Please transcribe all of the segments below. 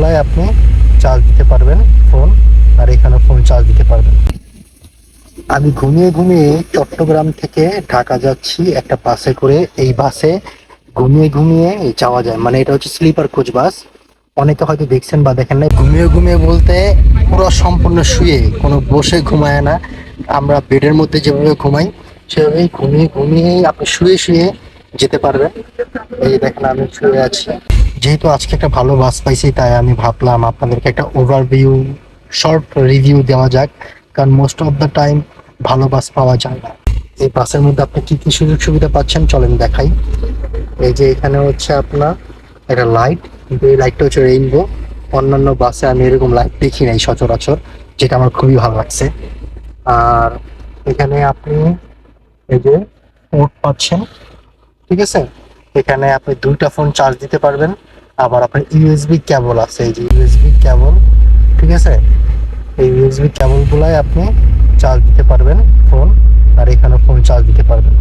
গুলাই আপনি চার্জ দিতে পারবেন ফোন আর এখানে ফোন চার্জ দিতে পারবেন। আমি ঘুমিয়ে ঘুমিয়ে চট্টগ্রাম থেকে ঢাকা যাচ্ছি একটা বাসে করে। এই বাসে ঘুমিয়ে ঘুমিয়ে যাওয়া যায়। মানে এটা হচ্ছে স্লিপার কোচ বাস অনেকে হয়তো দেখছেন বা দেখেন না ঘুমিয়ে ঘুমিয়ে বলতে পুরো সম্পূর্ণ শুয়ে, কোনো বসে ঘুমায় না। আমরা বেডের মধ্যে যেভাবে ঘুমাই, সেভাবেই ঘুমিয়ে ঘুমিয়ে আপনি শুয়ে শুয়ে যেতে পারবেন। এই দেখেন আমি শুয়ে আছি। যেহেতু আজকে একটা ভালো বাস পাইছি, তাই আমি ভাবলাম আপনাদেরকে একটা ওভারভিউ শর্ট রিভিউ দেওয়া যাক, কারণ মোস্ট অফ দ্য টাইম ভালো বাস পাওয়া যায় না। এই বাসের মধ্যে আপনি কি কি সুযোগ সুবিধা পাচ্ছেন, চলেন দেখাই। এই যে এখানে হচ্ছে আপনার একটা লাইট এই লাইটটা হচ্ছে রেইনবো অন্যান্য বাসে আমি এরকম লাইট দেখি নাই সচরাচর, যেটা আমার খুবই ভালো লাগছে। আর এখানে আপনি এই যে পোর্ট পাচ্ছেন, ঠিক আছে? এখানে আপনি দুইটা ফোন চার্জ দিতে পারবেন। আবার আপনার ইউএসবি কেবল আছে, এই যে ইউএসবি কেবল ঠিক আছে? এই ইউএসবি কেবলগুলাই আপনি চার্জ দিতে পারবেন ফোন আর এখানে ফোন চার্জ দিতে পারবেন।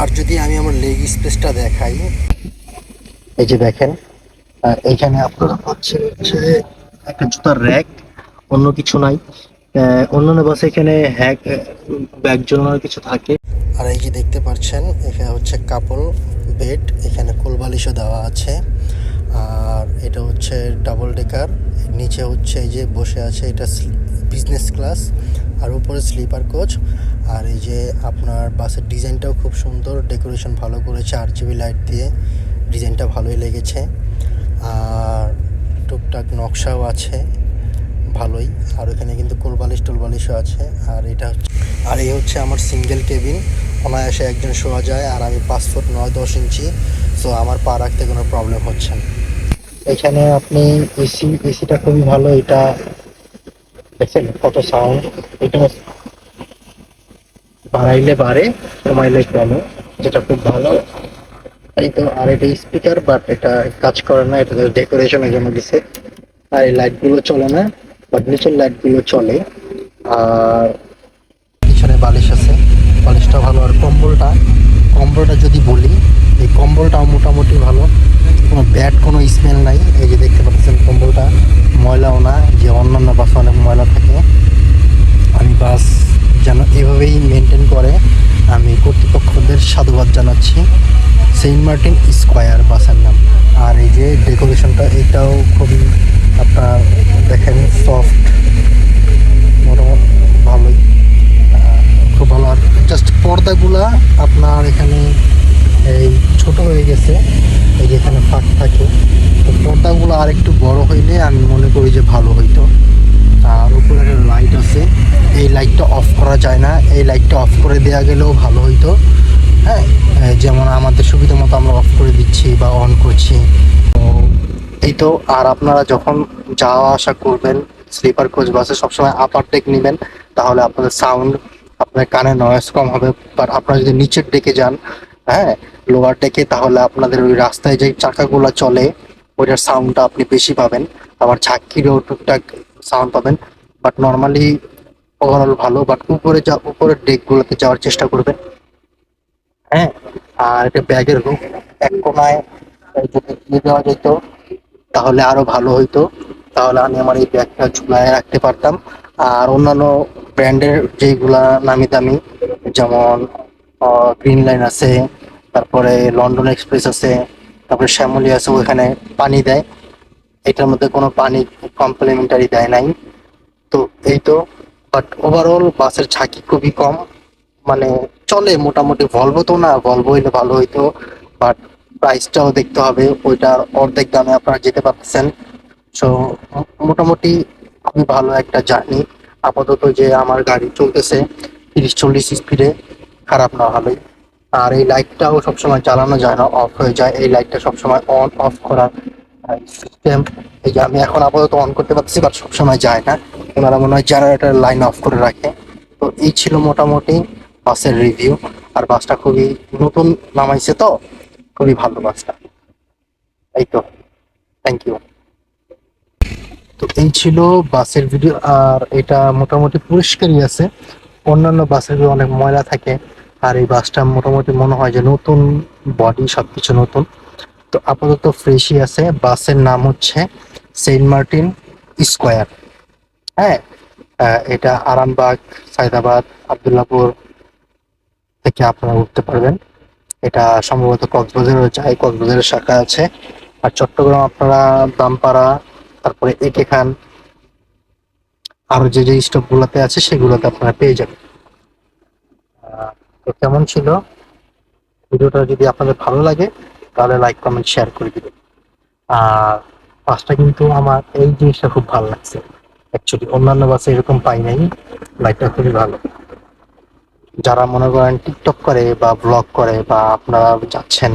আর যদি আমি আমার লেগ স্পেসটা দেখাই, এই যে দেখেন এখানে আপনারা পাচ্ছেন হচ্ছে একটা জুতার র্যাক অন্য কিছু নাই। অন্যান্য বাসে এখানে হ্যাক ব্যাগ জড়ানোর কিছু থাকে। আর এই যে দেখতে পাচ্ছেন এখানে হচ্ছে কাপল বেড এখানে কোলবালিশও দেওয়া আছে। আর এটা হচ্ছে ডাবল ডেকার নিচে হচ্ছে এই যে বসে আছে এটা বিজনেস ক্লাস আর উপরে স্লিপার কোচ আর এই যে আপনার বাসের ডিজাইনটাও খুব সুন্দর ডেকোরেশন ভালো করেছে আর জিবি লাইট দিয়ে ডিজাইনটা ভালোই লেগেছে, আর টুকটাক নকশাও আছে, ভালোই, আর ওখানে কিন্তু কোলবালিশ টোলবালিশও আছে, আর এটা হচ্ছে, আর এই হচ্ছে আমার সিঙ্গেল কেবিন অনায়াসে একজন শোয়া যায়, আর আমি পাঁচ ফুট নয় দশ ইঞ্চি সো আমার পা রাখতে কোনো প্রবলেম হচ্ছে না। এখানে আপনি এসি এসিটা খুবই ভালো, এটা দেখছেন কত সাউন্ড এটা বাড়াইলে বাড়ে, কমাইলে কমে, যেটা খুব ভালো। এই তো, আর এটা স্পিকার বাট এটা কাজ করে না, এটা ডেকোরেশনের জন্য দিছে। আর এই লাইটগুলো চলে না বাট নিচের লাইটগুলো চলে। আর পিছনে বালিশ আছে, বালিশটা ভালো। আর কম্বলটা কম্বলটা যদি বলি, এই কম্বলটাও মোটামুটি ভালো। কোনো ব্যাড কোনো স্মেল নাই। এই যে দেখতে পাচ্ছেন কম্বলটা, ময়লাও না, যে অন্যান্য বাসে অনেক ময়লা থাকে। আমি বাস যেন এভাবেই মেনটেন করে, আমি কর্তৃপক্ষদের সাধুবাদ জানাচ্ছি। সেন্ট মার্টিন স্কোয়ার বাসের নাম। আর এই যে ডেকোরেশনটা, এটাও খুবই আপনার দেখেন সফট মোটামুটি ভালোই। খুব ভালো। আর জাস্ট পর্দাগুলা আপনার এখানে এই ছোট হয়ে গেছে, এই যে এখানে ফাঁক থাকে। তো পর্দাগুলো আর একটু বড় হইলে আমি মনে করি যে ভালো হইতো। আর উপরে একটা লাইট আছে। এই লাইটটা অফ করা যায় না। এই লাইটটা অফ করে দেওয়া গেলেও ভালো হইতো। হ্যাঁ যেমন আমাদের সুবিধা মতো আমরা অফ করে দিচ্ছি বা অন করছি। তো এই তো, আর আপনারা যখন যাওয়া আসা করবেন স্লিপার কোচ বাসে সবসময় আপার ডেক নেবেন, তাহলে আপনাদের সাউন্ড আপনার কানে নয়েজ কম হবে। বাট আপনারা যদি নিচের ডেকে যান হ্যাঁ লোয়ার ডেকে তাহলে আপনাদের ওই রাস্তায় যে চাকাগুলো চলে, ওইটার সাউন্ডটা আপনি বেশি পাবেন। আবার ঝাঁকিরও টুকটাক সাউন্ড পাবেন। বাট নর্মালি ওভারঅল ভালো বাট উপরে যা, উপরের ডেকগুলোতে যাওয়ার চেষ্টা করবেন। হ্যাঁ আর এটা ব্যাগের রুম এক কোনায় যদি দিয়ে দেওয়া যেত, তাহলে আরও ভালো হইতো। তাহলে আমি আমার এই ব্যাগটা ঝুলায় রাখতে পারতাম। আর অন্যান্য ব্র্যান্ডের যেগুলা নামি দামি, যেমন গ্রিন লাইন আছে তারপরে লন্ডন এক্সপ্রেস আছে, তারপরে শ্যামলি আছে ওখানে পানি দেয়। এটার মধ্যে কোনো পানি কমপ্লিমেন্টারি দেয় নাই। তো এই তো বাট ওভারঅল বাসের ঝাঁকি খুবই কম। মানে চলে মোটামুটি ভলভো তো না ভলভো হইলে ভালো হইতো বাট প্রাইসটাও দেখতে হবে, ওইটার অর্ধেক দামে আপনারা যেতে পারতেছেন। সো মোটামুটি খুবই ভালো একটা জার্নি। আপাতত যে আমার গাড়ি চলতেছে, তিরিশ চল্লিশ স্পিডে খারাপ না, ভালোই। আর এই লাইটটাও সবসময় চালানো যায় না অফ হয়ে যায়। এই লাইটটা সবসময় অন অফ করার সিস্টেম এই যে আমি এখন আপাতত অন করতে পারছি বাট সবসময় যায় না। ওনারা মনে হয় জেনারেটার লাইন অফ করে রাখে। তো এই ছিল মোটামুটি বাসের রিভিউ আর বাসটা খুবই নতুন নামাইছে তো, খুবই ভালো বাসটা। এই তো থ্যাংক ইউ তো এই ছিল বাসের ভিডিও আর এটা মোটামুটি পরিষ্কারই আছে। অন্যান্য বাসের অনেক ময়লা থাকে। আর এই বাসটা মোটামুটি মনে হয় যে নতুন বডি সবকিছু নতুন। তো আপাতত ফ্রেশই আছে, বাসের নাম হচ্ছে সেন্ট মার্টিন স্কোয়ার। হ্যাঁ এটা আরামবাগ সাইদাবাদ আবদুল্লাপুর থেকে আপনারা উঠতে পারবেন। এটা সম্ভবত কক্সবাজারও যায় কক্সবাজারের শাখা আছে। আর চট্টগ্রাম আপনারা দামপাড়া, তারপরে একে খান আরও যে যে স্টপ গুলোতে আছে, সেগুলোতে আপনারা পেয়ে যাবেন। তো কেমন ছিল? ভিডিওটা যদি আপনাদের ভালো লাগে, তাহলে লাইক কমেন্ট শেয়ার করে দিবেন। আর বাসটা কিন্তু আমার এই জিনিসটা খুব ভালো লাগছে। অ্যাকচুয়ালি অন্যান্য বাসে এরকম পাই নাই লাইটটা খুবই ভালো। যারা মনে করেন টিকটক করে বা ব্লগ করে বা আপনারা যাচ্ছেন,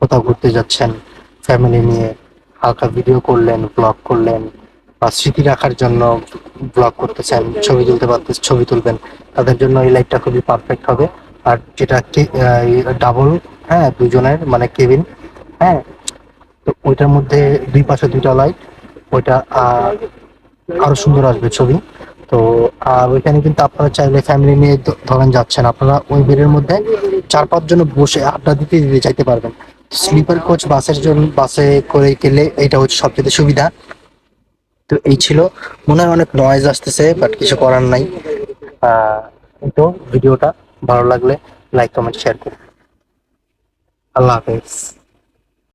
কোথাও ঘুরতে যাচ্ছেন ফ্যামিলি নিয়ে হালকা ভিডিও করলেন ব্লগ করলেন, বা স্মৃতি রাখার জন্য ব্লগ করতেছেন, ছবি তুলতে পারতে ছবি তুলবেন, তাদের জন্য এই লাইটটা খুবই পারফেক্ট হবে। আর যেটা ডাবল হ্যাঁ দুজনের মানে কেবিন হ্যাঁ তো ওইটার মধ্যে দুই পাশে দুইটা লাইট ওইটা আরও সুন্দর আসবে ছবি। তো, আর ওইখানে কিন্তু আপনারা চাইলে ফ্যামিলি নিয়ে ধরেন যাচ্ছেন, আপনারা ওই বেডের মধ্যে চার পাঁচ জন বসে আড্ডা দিতে দিতে যাইতে পারবেন। স্লিপার কোচ বাসের জন্য বাসে করে গেলে এটা হচ্ছে সবচেয়ে সুবিধা। তো এই ছিল, মনে হয় অনেক নয়েজ আসতেছে বাট কিছু করার নাই। তো, ভিডিওটা। ভালো লাগলে লাইক কমেন্ট শেয়ার করুন। আল্লাহ হাফেজ।